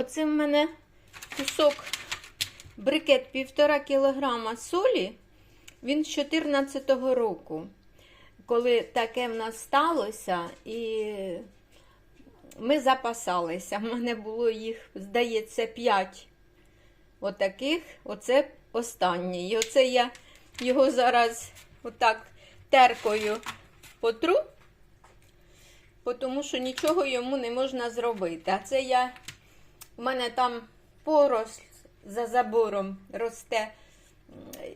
Оце в мене кусок брикет півтора кілограма солі. Він з 14-го року, коли таке в нас сталося, і ми запасалися. В мене було їх, здається, 5 отаких. Оце останній. І оце я його зараз отак теркою потру, тому що нічого йому не можна зробити. А це я, у мене там поросль за забором росте.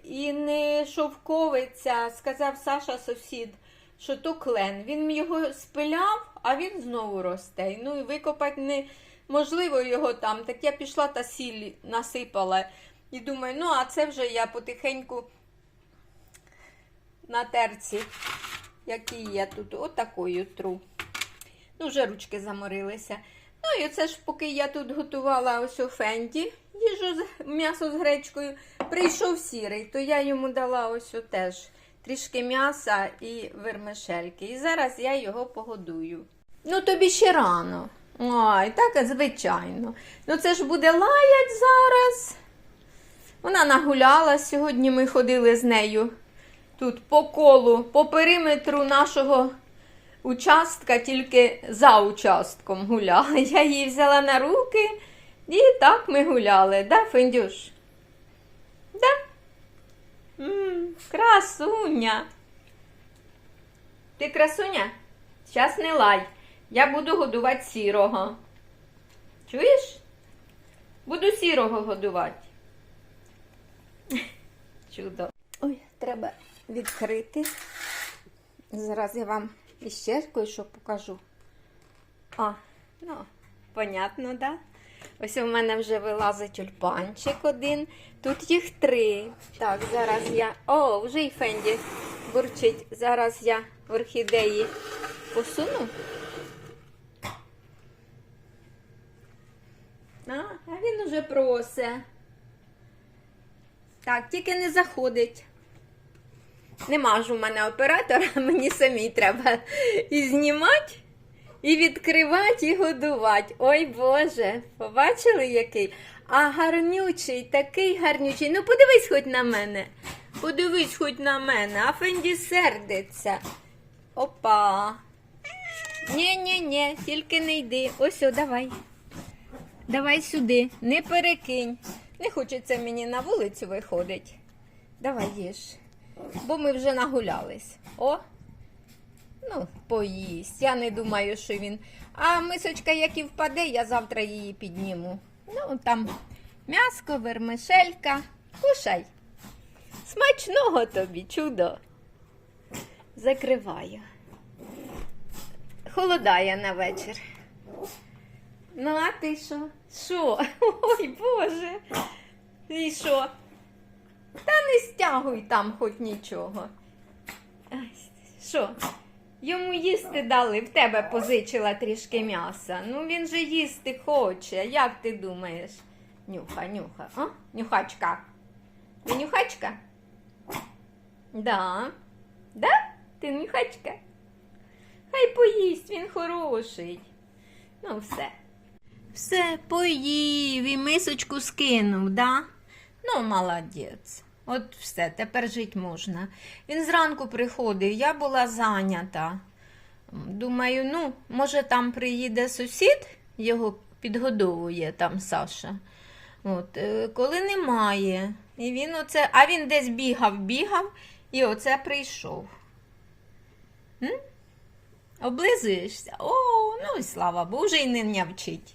І не шовковиця, сказав Саша сусід, що то клен. Він його спиляв, а він знову росте. Ну і викопати неможливо його там. Так я пішла та сіль насипала. І думаю, ну а це вже я потихеньку на терці, які я тут, отакою тру. Ну, вже ручки заморилися. Ну і оце ж, поки я тут готувала ось у фенді, їжу з м'ясо з гречкою, прийшов сірий, то я йому дала ось теж трішки м'яса і вермишельки. І зараз я його погодую. Ну, тобі ще рано. Ой, так, звичайно. Ну, це ж буде лаять зараз. Вона нагуляла. Сьогодні ми ходили з нею тут по колу, по периметру нашого участка, тільки за участком гуляла. Я її взяла на руки і так ми гуляли, да, Фендюш? Да? м красуня. Ти красуня? Щас не лай. Я буду годувати сірого. Чуєш? Буду сірого годувати. Чудо. Ой, треба відкрити. Зараз я вам іще кое-що покажу. А, ну, понятно, да? Ось у мене вже вилазить тюльпанчик один. Тут їх три. Так, зараз я. О, вже й Фенді бурчить. Зараз я орхідеї посуну. А, а він уже просить. Так, тільки не заходить. Нема ж у мене оператора, мені самій треба і знімати, і відкривати, і годувати. Ой Боже, побачили який? А гарнючий, такий гарнючий. Ну подивись хоч на мене. Подивись хоч на мене, а Фенді сердиться. Опа. Нє-нє-нє, тільки не йди. Ось, о, давай. Давай сюди, не перекинь. Не хочеться мені на вулицю виходить. Давай їж. Бо ми вже нагулялись. О! Ну, поїсть. Я не думаю, що він. А мисочка, як і впаде, я завтра її підніму. Ну, там м'яско, вермишелька. Кушай. Смачного тобі, чудо. Закриваю. Холодає на вечір. Ну, а ти що? Що? Ой, Боже. І що? Не там хоч нічого. Що? Йому їсти дали, в тебе позичила трішки м'яса. Ну він же їсти хоче. Як ти думаєш? Нюха, нюха. А? Нюхачка. Ти нюхачка? Да. Да? Ти нюхачка? Хай поїсть, він хороший. Ну, все. Все, поїв і мисочку скинув, да? Ну, молодець. От все, тепер жити можна. Він зранку приходив, я була зайнята. Думаю, ну, може, там приїде сусід, його підгодовує там Саша. От, е, коли немає. І він оце, а він десь бігав, бігав, і оце прийшов. М? Облизуєшся? О, ну і слава Богу, вже й не нявчить.